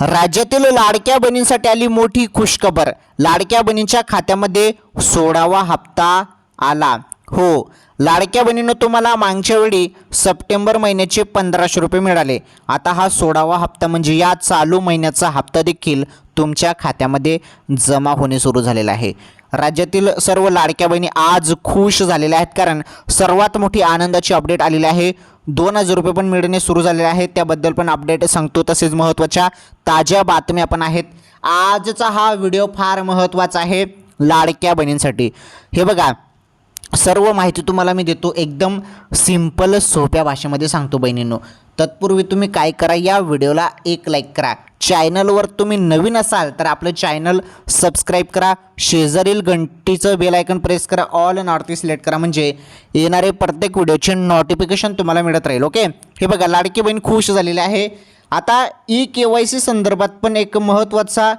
राज्यातील लाडक्या बहिणींसाठी आली मोठी खुशखबर. लाडक्या बहिणींच्या खात्यामध्ये सोळावा हप्ता आला. हो लाडक्या बहिणीनं तुम्हाला मागच्या वेळी सप्टेंबर महिन्याचे पंधराशे रुपये मिळाले. आता हा सोळावा हप्ता म्हणजे या चालू महिन्याचा हप्ता देखील तुमच्या खात्यामध्ये जमा होणे सुरू झालेला आहे. राज्यातील सर्व लाडक्या बहिणी आज खुश झालेल्या आहेत कारण सर्वात मोठी आनंदाची अपडेट आलेली आहे. दोन हजार रुपये पण मिळणे सुरू झालेले आहेत. त्याबद्दल पण अपडेट सांगतो. तसेच महत्त्वाच्या ताज्या बातम्या पण आहेत. आजचा हा व्हिडिओ फार महत्त्वाचा आहे लाडक्या बहिणींसाठी. हे बघा सर्व माहिती तुम्हाला मी देतो. एकदम सिंपल सोप्या भाषेमध्ये सांगतो बहिणींनो. तत्पूर्वी तुम्ही काय करा या व्हिडिओला एक लाईक करा. चॅनलवर तुम्ही नवीन असाल तर आपलं चॅनल सबस्क्राईब करा. शेजारील घंटीचं बेल आयकन प्रेस करा. ऑल नॉर्थ सिलेक्ट करा. म्हणजे येणारे प्रत्येक व्हिडिओचे नोटिफिकेशन तुम्हाला मिळत राहील ओके हे बघा लाडकी बहीण खुश झालेली आहे. आता ई के वाय सी संदर्भात पण एक महत्त्वाचा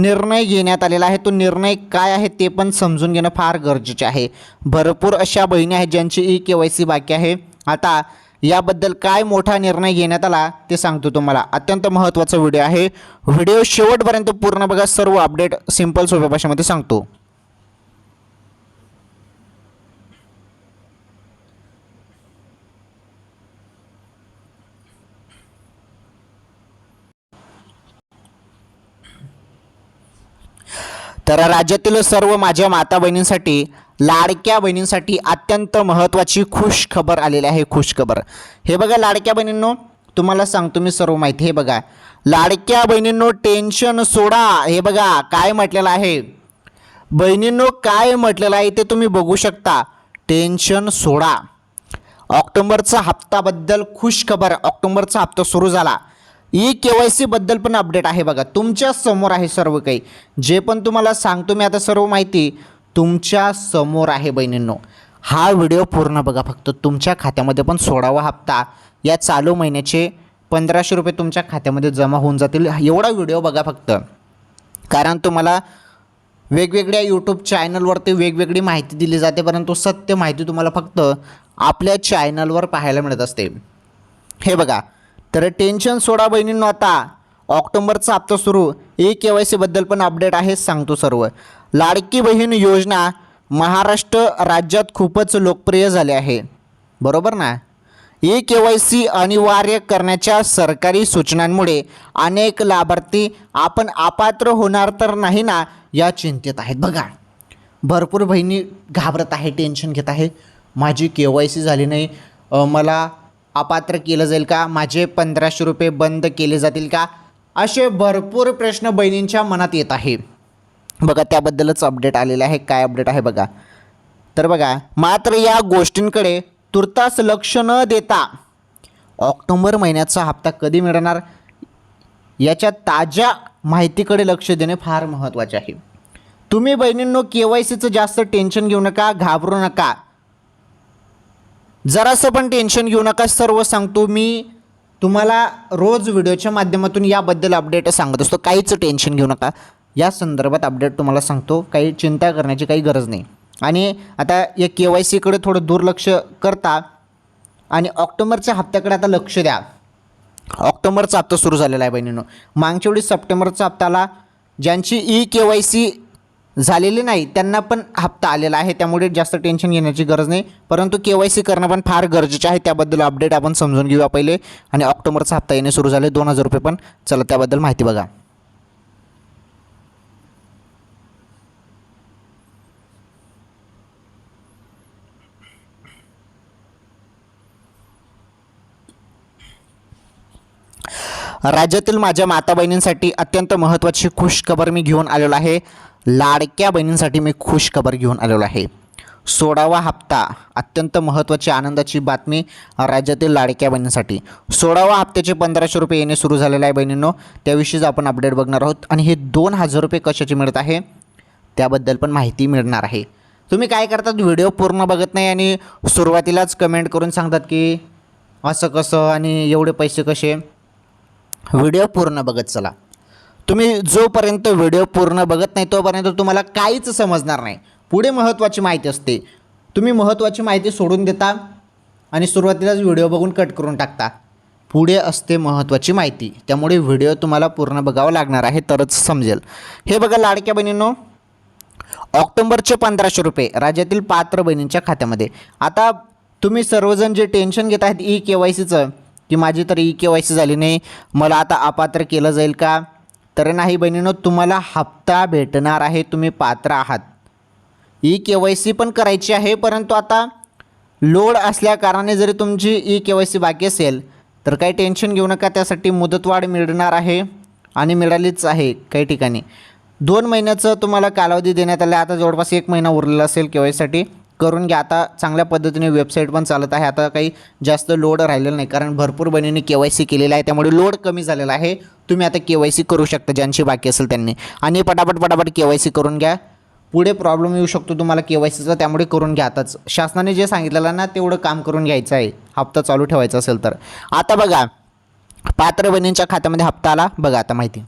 निर्णय घेण्यात आलेला आहे. तो निर्णय काय आहे ते पण समजून घेणं फार गरजेचे आहे. भरपूर अशा बहिणी आहेत ज्यांची ई के वाय सी बाकी आहे. आता याबद्दल काय मोठा निर्णय घेण्यात आला ते सांगतो तुम्हाला. अत्यंत महत्त्वाचा व्हिडिओ आहे. व्हिडिओ शेवटपर्यंत पूर्ण बघा. सर्व अपडेट सिंपल सोप्या भाषेमध्ये सांगतो. तर राज्यातील सर्व माझ्या माता बहिणींसाठी लाडक्या बहिणींसाठी अत्यंत महत्त्वाची खुश खबर आलेली आहे खुश खबर हे बघा लाडक्या बहिणींनो तुम्हाला सांगतो मी सर्व माहिती. हे बघा लाडक्या बहिणींनो टेन्शन सोडा. हे बघा काय म्हटलेलं आहे? बहिणींनो काय म्हटलेलं आहे ते तुम्ही बघू शकता. टेन्शन सोडा. ऑक्टोंबरचा हप्ताबद्दल खुश खबर ऑक्टोंबरचा हप्ता सुरू झाला. ई के वाय सीबद्दल पण अपडेट आहे बघा. तुमच्यासमोर आहे सर्व काही. जे पण तुम्हाला सांगतो मी आता सर्व माहिती तुमच्यासमोर आहे बहिणींनो. हा व्हिडिओ पूर्ण बघा फक्त. तुमच्या खात्यामध्ये पण सोळावा हप्ता या चालू महिन्याचे पंधराशे रुपये तुमच्या खात्यामध्ये जमा होऊन जातील. एवढा व्हिडिओ बघा फक्त. कारण तुम्हाला वेगवेगळ्या यूट्यूब चॅनलवरती वेगवेगळी माहिती दिली जाते परंतु सत्य माहिती तुम्हाला फक्त आपल्या चॅनलवर पाहायला मिळत असते. हे बघा. तर टेन्शन सोडा बहिणींनो आता. ऑक्टोबरचा हप्ता सुरू. ई के वाय सीबद्दल पण अपडेट आहे सांगतो सर्व. लाडकी बहीण योजना महाराष्ट्र राज्यात खूपच लोकप्रिय झाले आहे. बरोबर ना? ई के वाय सी अनिवार्य करण्याच्या सरकारी सूचनांमुळे अनेक लाभार्थी आपण अपात्र होणार तर नाही ना या चिंतेत आहेत. बघा भरपूर बहिणी घाबरत आहे टेन्शन घेत आहे. माझी के वाय सी झाली नाही. मला अपात्र केलं जाईल का? माझे पंधराशे रुपये बंद केले जातील का? असे भरपूर प्रश्न बहिणींच्या मनात येत आहे. बघा त्याबद्दलच अपडेट आलेलं आहे. काय अपडेट आहे बघा. तर बघा मात्र या गोष्टींकडे तुर्तास लक्ष न देता ऑक्टोबर महिन्याचा हप्ता कधी मिळणार? याच्या ताज्या माहितीकडे लक्ष देणे फार महत्त्वाचे आहे. तुम्ही बहिणींनो के वाय सीचं जास्त टेन्शन घेऊ नका घाबरू नका. जरासं पण टेन्शन घेऊ नका. सर्व सांगतो मी. तुम्हाला रोज व्हिडिओच्या माध्यमातून याबद्दल अपडेट सांगत असतो. काहीच टेन्शन घेऊ नका. या संदर्भात अपडेट तुम्हाला सांगतो. काही चिंता करण्याची काही गरज नाही. आणि आता या के वाय सीकडे थोडं दुर्लक्ष करता आणि ऑक्टोबरच्या हप्त्याकडे आता लक्ष द्या. ऑक्टोबरचा हप्ता सुरू झालेला आहे बहिणींनो. मागच्या वेळी सप्टेंबरचा हप्त्याला ज्यांची ई के वाय सी झालेले नाही त्यांना पण हप्ता आलेला आहे त्यामुळे जास्त टेन्शन घेण्याची गरज नाही. परंतु के वाय सी करणं पण फार गरजेचं आहे त्याबद्दल अपडेट आपण समजून घेऊया पहिले. आणि ऑक्टोबरचा हप्ता येणे सुरू झाले दोन हजार रुपये पण. चला त्याबद्दल माहिती बघा. राज्यातील माझ्या माता बहिणींसाठी अत्यंत महत्त्वाची खुश खबर मी घेऊन आलेलो आहे. लाडक्या बहिणींसाठी मी खुश खबर घेऊन आलेलो आहे. सोळावा हप्ता अत्यंत महत्त्वाची आनंदाची बातमी राज्यातील लाडक्या बहिणींसाठी. सोळावा हप्त्याचे पंधराशे रुपये येणे सुरू झालेले आहे बहिणींनो. त्याविषयीच आपण अपडेट बघणार आहोत. आणि हे दोन हजार रुपये कशाचे मिळत आहे? त्याबद्दल पण माहिती मिळणार आहे. तुम्ही काय करतात? व्हिडिओ पूर्ण बघत नाही आणि सुरुवातीलाच कमेंट करून सांगतात की असं कसं आणि एवढे पैसे कसे? व्हिडिओ पूर्ण बघत चला. तुम्ही जोपर्यंत व्हिडिओ पूर्ण बघत नाही तोपर्यंत तुम्हाला काहीच समजणार नाही. पुढे महत्त्वाची माहिती असते. तुम्ही महत्त्वाची माहिती सोडून देता आणि सुरुवातीलाच व्हिडिओ बघून कट करून टाकता. पुढे असते महत्त्वाची माहिती. त्यामुळे व्हिडिओ तुम्हाला पूर्ण बघावं लागणार आहे तरच समजेल. हे बघा लाडक्या बहिणींनो ऑक्टोबरचे पंधराशे रुपये राज्यातील पात्र बहिणींच्या खात्यामध्ये. आता तुम्ही सर्वजण जे टेन्शन घेत आहेत ई के वाय सीचं की माझी तर ई के वाय सी झाली नाही मला आता अपात्र केलं जाईल का? तर नाही बहिणीनं तुम्हाला हप्ता भेटणार आहे तुम्ही पात्र आहात. ई के वाय सी पण करायची आहे परंतु आता लोड असल्याकारणाने जरी तुमची ई के वाय सी बाकी असेल तर काही टेन्शन घेऊ नका त्यासाठी मुदतवाढ मिळणार आहे आणि मिळालीच आहे काही ठिकाणी. दोन महिन्याचं तुम्हाला कालावधी देण्यात आला आता जवळपास एक महिना उरलेला असेल के वाय सीसाठी करून घ्या. आता चांगल्या पद्धतीने वेबसाईट पण चालत आहे. आता काही जास्त लोड राहिलेलं नाही. कारण भरपूर बहिणींनी के वाय सी केलेलं आहे. त्यामुळे लोड कमी झालेला आहे. तुम्ही आता के वाय सी करू शकता. ज्यांची बाकी असेल त्यांनी. आणि पटापट पटापट के वाय सी करून घ्या. पुढे प्रॉब्लेम येऊ शकतो तुम्हाला के वाय सीचा. त्यामुळे करून घ्या आताच. शासनाने जे सांगितलेलं ना तेवढं काम करून घ्यायचं आहे. हप्ता चालू ठेवायचा असेल तर. आता बघा पात्र बहिणींच्या खात्यामध्ये हप्ता आला. बघा आता माहिती.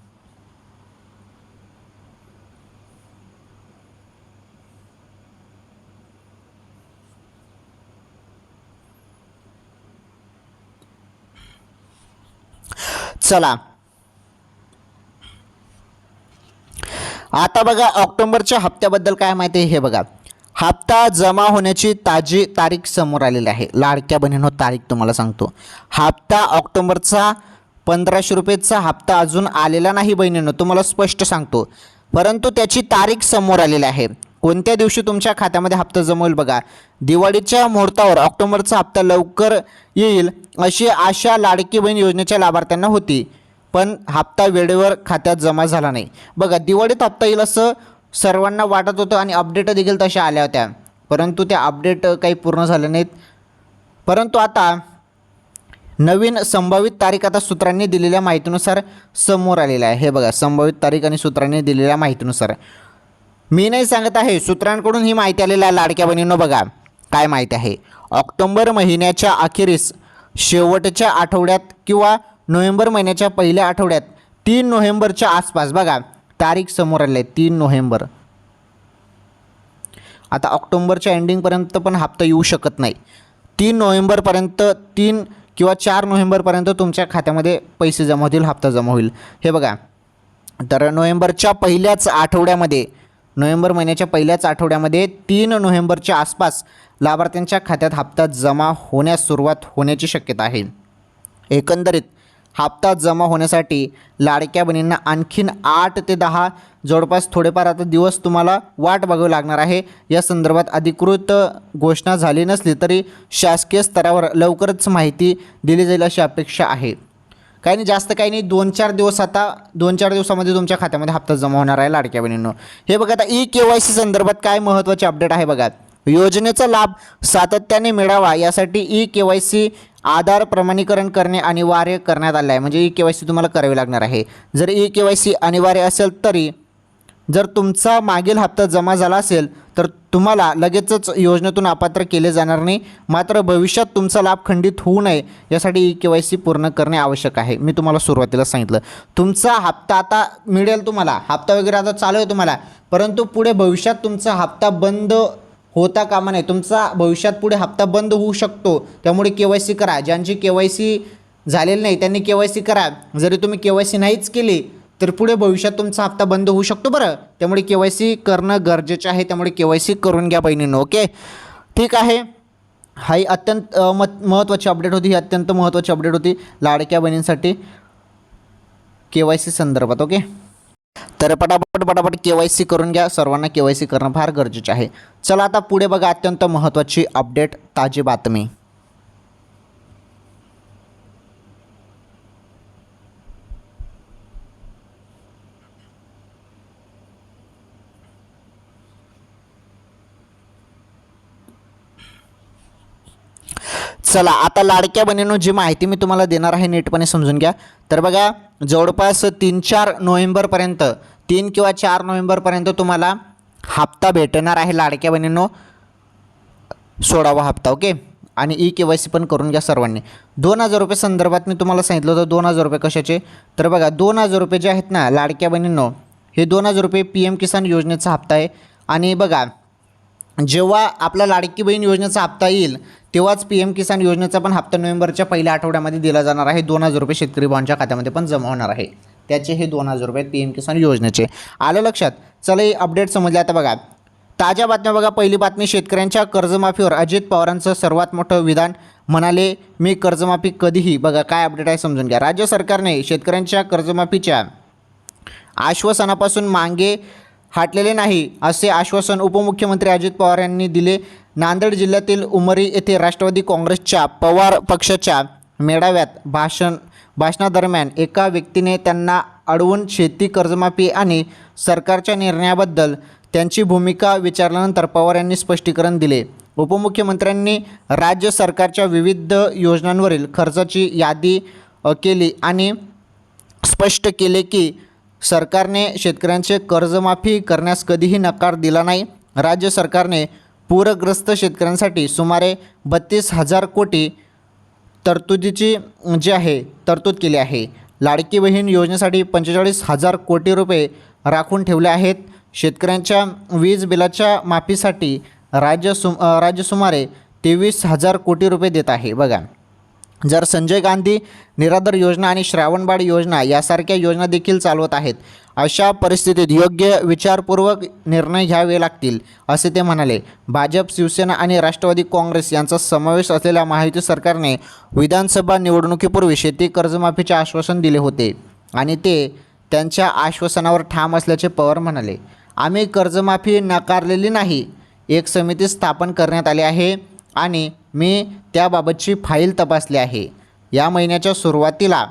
चला. आता बघा ऑक्टोबरच्या हप्त्याबद्दल काय माहिती आहे? हे बघा. हप्ता जमा होण्याची ताजी तारीख समोर आलेली आहे. लाडक्या बहिणीनो तारीख तुम्हाला सांगतो. हप्ता ऑक्टोबरचा पंधराशे रुपयेचा हप्ता अजून आलेला नाही बहिणीनं तुम्हाला स्पष्ट सांगतो. परंतु त्याची तारीख समोर आलेली आहे. कोणत्या दिवशी तुमच्या खात्यामध्ये हप्ता जमा होईल बघा. दिवाळीच्या मुहूर्तावर ऑक्टोबरचा हप्ता लवकर येईल अशी आशा लाडकी बहीण योजनेच्या लाभार्थ्यांना होती. पण हप्ता वेळेवर खात्यात जमा झाला नाही. बघा दिवाळीत हप्ता येईल असं सर्वांना वाटत होतं आणि अपडेट देखील तशा आल्या होत्या. परंतु त्या अपडेट काही पूर्ण झाल्या नाहीत. परंतु आता नवीन संभावित तारीख आता सूत्रांनी दिलेल्या माहितीनुसार समोर आलेलं आहे. हे बघा संभावित तारीख आणि सूत्रांनी दिलेल्या माहितीनुसार. मी नाही सांगत आहे सूत्रांकडून ही माहिती आलेल्या लाडक्या बहिणींनो बघा. काय माहिती आहे? ऑक्टोबर महिन्याच्या अखेरीस शेवटच्या आठवड्यात किंवा नोव्हेंबर महिन्याच्या पहिल्या आठवड्यात तीन नोव्हेंबरच्या आसपास बघा तारीख समोर आली आहे तीन नोव्हेंबर. आता ऑक्टोंबरच्या एंडिंगपर्यंत पण हप्ता येऊ शकत नाही. तीन नोव्हेंबरपर्यंत तीन किंवा चार नोव्हेंबरपर्यंत तुमच्या खात्यामध्ये पैसे जमा होतील हप्ता जमा होईल. हे बघा. तर नोव्हेंबरच्या पहिल्याच आठवड्यामध्ये नोव्हेंबर महिन्याच्या पहिल्याच आठवड्यामध्ये तीन नोव्हेंबरच्या आसपास लाभार्थ्यांच्या खात्यात हप्ता जमा होण्यास सुरुवात होण्याची शक्यता आहे. एकंदरीत हप्ता जमा होण्यासाठी लाडक्या बहिणींना आणखीन आठ ते दहा जवळपास थोडेफार आता दिवस तुम्हाला वाट बघावी लागणार आहे. या संदर्भात अधिकृत घोषणा झाली नसली तरी शासकीय स्तरावर लवकरच माहिती दिली जाईल अशी अपेक्षा आहे. काही नाही जास्त काही नाही दोन चार दिवस आता दोन चार दिवसामध्ये तुमच्या खात्यामध्ये हप्ता जमा होणार आहे लाडक्या बहिणींनो. हे बघा आता ई के वाय सी संदर्भात काय महत्त्वाचे अपडेट आहे बघा. योजनेचा लाभ सातत्याने मिळावा यासाठी E K Y C Aadhaar प्रमाणीकरण करणे अनिवार्य करण्यात आले आहे म्हणजे ई के वाय सी तुम्हाला करावी लागणार आहे. जर ई के वाय सी अनिवार्य असेल तरी जर तुमचा मागील हप्ता जमा झाला असेल तर तुम्हाला लगेचच योजनेतून अपात्र केले जाणार नाही. मात्र भविष्यात तुमचा लाभ खंडित होऊ नये यासाठी ई के वाय सी पूर्ण करणे आवश्यक आहे. मी तुम्हाला सुरुवातीला सांगितलं. तुमचा हप्ता आता मिळेल तुम्हाला. हप्ता वगैरे आता चालू आहे तुम्हाला. परंतु पुढे भविष्यात तुमचा हप्ता बंद होता कामा नाही तुमचा भविष्यात पुढे हप्ता बंद होऊ शकतो. त्यामुळे के वाय सी करा. ज्यांची के वाय सी झालेली नाही त्यांनी के वाय सी करा. जरी तुम्ही के वाय सी नाहीच केली तर पुढे भविष्यात तुमचा हप्ता बंद होऊ शकतो बरं. त्यामुळे के वाय सी करणं गरजेचं आहे. त्यामुळे के वाय सी करून घ्या बहिणीनं ओके? ठीक आहे. हा ही अत्यंत मत महत्त्वाची अपडेट होती. ही अत्यंत महत्त्वाची अपडेट होती लाडक्या बहिणींसाठी के वाय सी संदर्भात ओके? तर पटापट पटापट के वाय सी करून घ्या. सर्वांना के वाय सी करणं फार गरजेचं आहे. चला आता पुढे बघा अत्यंत महत्त्वाची अपडेट ताजी बातमी. चला आता लाडक्या बहिणीनं जी माहिती मी तुम्हाला देणार आहे नीटपणे समजून घ्या. तर बघा जवळपास तीन चार नोव्हेंबरपर्यंत तीन किंवा चार नोव्हेंबरपर्यंत तुम्हाला हप्ता भेटणार आहे लाडक्या बहिणींनो. सोळावा हप्ता ओके? आणि ई के वाय सी पण करून घ्या सर्वांनी. दोन हजार रुपये संदर्भात मी तुम्हाला सांगितलं होतं दोन हजार रुपये कशाचे? तर बघा दोन हजार रुपये जे आहेत ना लाडक्या बहिणींनो हे दोन हजार रुपये पी एम किसान योजनेचा हप्ता आहे. आणि बघा जेव्हा आपला लाडकी बहीण योजनेचा हप्ता येईल तेव्हाच पी एम किसान योजनेचा पण हप्ता नोव्हेंबरच्या पहिल्या आठवड्यामध्ये दिला जाणार आहे. दोन हजार रुपये शेतकरी बांधच्या खात्यामध्ये पण जमा होणार आहे. त्याचे हे दोन हजार रुपये पी एम किसान योजनेचे. आलं लक्षात? चला हे अपडेट समजले. आता बघा. ताज्या बातम्या बघा. पहिली बातमी शेतकऱ्यांच्या कर्जमाफीवर अजित पवारांचं सर्वात मोठं विधान म्हणाले मी कर्जमाफी कधीही बघा काय अपडेट आहे समजून घ्या. राज्य सरकारने शेतकऱ्यांच्या कर्जमाफीच्या आश्वासनापासून मागे हटलेले नाही असे आश्वासन उपमुख्यमंत्री अजित पवार यांनी दिले. नांदेड जिल्ह्यातील उमरी येथे राष्ट्रवादी काँग्रेसच्या पवार पक्षाच्या मेळाव्यात भाषण भाषणादरम्यान एका व्यक्तीने त्यांना अडवून शेती कर्जमाफी आणि सरकारच्या निर्णयाबद्दल त्यांची भूमिका विचारल्यानंतर पवार यांनी स्पष्टीकरण दिले. उपमुख्यमंत्र्यांनी राज्य सरकारच्या विविध योजनांवरील खर्चाची यादी केली आणि स्पष्ट केले की सरकारने शेतकऱ्यांचे कर्जमाफी करण्यास कधीही नकार दिला नाही. राज्य सरकारने पूरग्रस्त शेतकऱ्यांसाठी सुमारे बत्तीस हजार कोटी तरतुदीची जी आहे तरतूद केली आहे. लाडकी बहीण योजनेसाठी पंचेचाळीस हजार कोटी रुपये राखून ठेवले आहेत. शेतकऱ्यांच्या वीज बिलाच्या माफीसाठी राज्य सु राज्य सुमारे तेवीस हजार कोटी रुपये देत आहे. बघा जर संजय गांधी निराधार योजना आणि श्रावणबाळ योजना यासारख्या योजना देखील चालवत आहेत अशा परिस्थितीत योग्य विचारपूर्वक निर्णय घ्यावे लागतील असे ते म्हणाले. भाजप शिवसेना आणि राष्ट्रवादी काँग्रेस यांचा समावेश असलेल्या महायुती सरकारने विधानसभा निवडणुकीपूर्वी शेती कर्जमाफीचे आश्वासन दिले होते आणि ते त्यांच्या आश्वासनावर ठाम असल्याचे पवार म्हणाले. आम्ही कर्जमाफी नाकारलेली नाही एक समिती स्थापन करण्यात आली आहे आणि मी त्याबाबतची फाईल तपासली आहे. या महिन्याच्या सुरुवातीला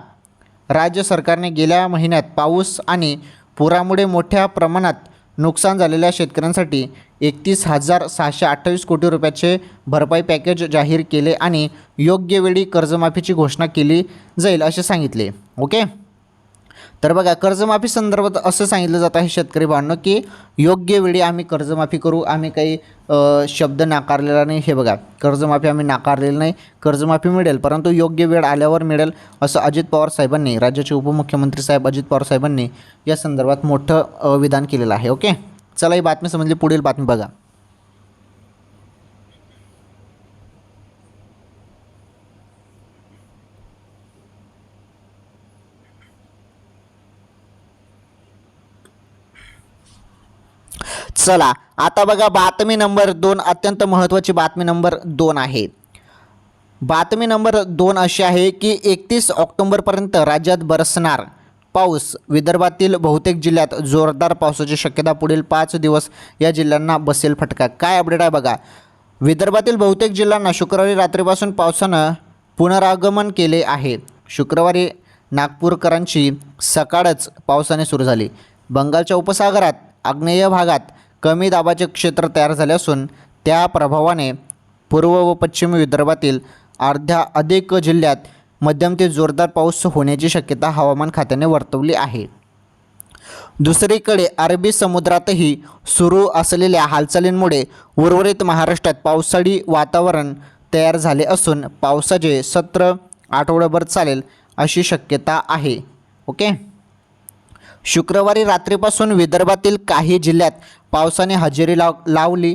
राज्य सरकारने गेल्या महिन्यात पाऊस आणि पुरामुळे मोठ्या प्रमाणात नुकसान झालेल्या शेतकऱ्यांसाठी एकतीस हजार सहाशे अठ्ठावीस कोटी रुपयाचे भरपाई पॅकेज जाहीर केले आणि योग्य वेळी कर्जमाफीची घोषणा केली जाईल असे सांगितले. ओके? तर बघा कर्जमाफी संदर्भात असं सांगितलं जात आहे शेतकरी भांडणं की योग्य वेळी आम्ही कर्जमाफी करू आम्ही काही शब्द नाकारलेला नाही. हे बघा कर्जमाफी आम्ही नाकारलेली नाही कर्जमाफी मिळेल परंतु योग्य वेळ आल्यावर मिळेल असं अजित पवार साहेबांनी राज्याचे उपमुख्यमंत्री साहेब अजित पवार साहेबांनी या संदर्भात मोठं विधान केलेलं आहे. ओके? चला ही बातमी समजली पुढील बातमी बघा. चला आता बघा बातमी नंबर दोन अत्यंत महत्त्वाची बातमी नंबर दोन आहे. बातमी नंबर दोन अशी आहे की एकतीस ऑक्टोंबरपर्यंत राज्यात बरसणार पाऊस. विदर्भातील बहुतेक जिल्ह्यात जोरदार पावसाची शक्यता पुढील पाच दिवस या जिल्ह्यांना बसेल फटका. काय अपडेट आहे बघा. विदर्भातील बहुतेक जिल्ह्यांना शुक्रवारी रात्रीपासून पावसानं पुनरागमन केले आहे. शुक्रवारी नागपूरकरांची सकाळच पावसाने सुरू झाली. बंगालच्या उपसागरात आग्नेय भागात कमी दाबाचे क्षेत्र तयार झाले असून त्या प्रभावाने पूर्व व पश्चिम विदर्भातील अर्ध्या अधिक जिल्ह्यात मध्यम ते जोरदार पाऊस होण्याची शक्यता हवामान खात्याने वर्तवली आहे. दुसरीकडे अरबी समुद्रातही सुरू असलेल्या हालचालींमुळे उर्वरित महाराष्ट्रात पावसाळी वातावरण तयार झाले असून पावसाचे सत्र आठवड्याभर चालेल अशी शक्यता आहे. ओके? शुक्रवारी रात्रीपासून विदर्भातील काही जिल्ह्यात पावसाने हजेरी लाव लावली.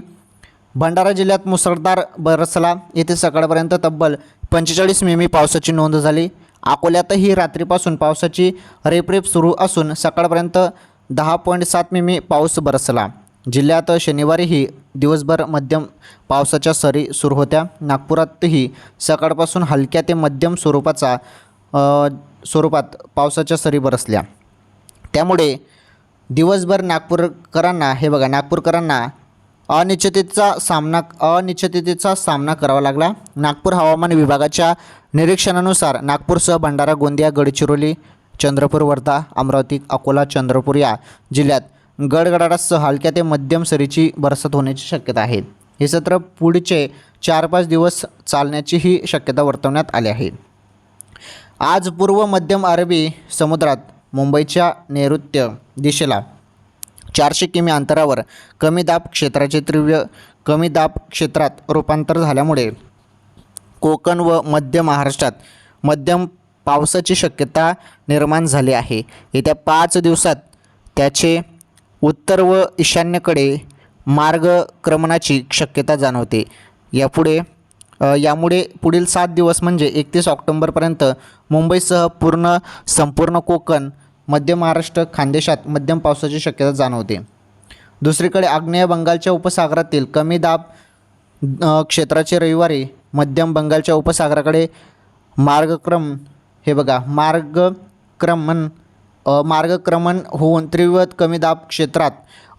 भंडारा जिल्ह्यात मुसळधार बरसला. येथे सकाळपर्यंत तब्बल पंचेचाळीस मिमी पावसाची नोंद झाली. अकोल्यातही रात्रीपासून पावसाची रेपरेप सुरू असून सकाळपर्यंत दहा पॉईंट सात मिमी पाऊस बरसला. जिल्ह्यात शनिवारीही दिवसभर मध्यम पावसाच्या सरी सुरू होत्या. नागपुरातही सकाळपासून हलक्या ते मध्यम स्वरूपाचा स्वरूपात पावसाच्या सरी बरसल्या. त्यामुळे दिवसभर नागपूरकरांना हे बघा नागपूरकरांना अनिश्चिततेचा सामना अनिश्चिततेचा सामना करावा लागला. नागपूर हवामान विभागाच्या निरीक्षणानुसार नागपूरसह भंडारा गोंदिया गडचिरोली चंद्रपूर वर्धा अमरावती अकोला चंद्रपूर या जिल्ह्यात गडगडाटासह हलक्या ते मध्यम सरीची बरसात होण्याची शक्यता आहे. हे सत्र पुढचे चार पाच दिवस चालण्याचीही शक्यता वर्तवण्यात आली आहे. आज पूर्व मध्यम अरबी समुद्रात मुंबईच्या नैऋत्य दिशेला. चारशे किमी अंतरावर कमी दाब क्षेत्राचे तीव्र कमी दाब क्षेत्रात रूपांतर झाल्यामुळे कोकण व मध्य महाराष्ट्रात मध्यम पावसाची शक्यता निर्माण झाली आहे. येत्या पाच दिवसात त्याचे उत्तर व ईशान्येकडे मार्गक्रमणाची शक्यता जाणवते. यापुढे यामुळे पुढील सात दिवस म्हणजे एकतीस ऑक्टोंबरपर्यंत मुंबईसह पूर्ण संपूर्ण कोकण मध्य महाराष्ट्र खानदेशात मध्यम पावसाची शक्यता जाणवते. दुसरीकडे आग्नेय बंगालच्या उपसागरातील कमी दाब क्षेत्राचे रविवारी मध्यम बंगालच्या उपसागराकडे मार्गक्रम हे बघा मार्गक्रमण मार्गक्रमण होऊन तीव्र कमी दाब क्षेत्रात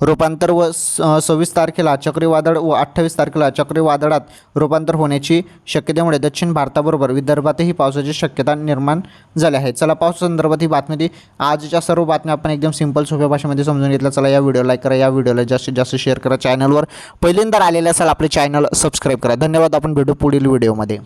रूपांतर व स- सव्वीस तारखेला चक्रीवादळ व अठ्ठावीस तारखेला चक्रीवादळात रूपांतर होण्याची शक्यतेमुळे दक्षिण भारताबरोबर विदर्भातही पावसाची शक्यता निर्माण झाली आहे. चला पाऊस संदर्भात ही बातमी ती आजच्या सर्व बातम्या आपण एकदम सिंपल सोप्या भाषेमध्ये समजून घेतल्या. चला या व्हिडिओ लाईक करा. या व्हिडिओला जास्तीत जास्त शेअर करा. चॅनलवर पहिल्यांदा आलेले असाल आपले चॅनल सबस्क्राईब करा. धन्यवाद. आपण भेटू पुढील व्हिडिओमध्ये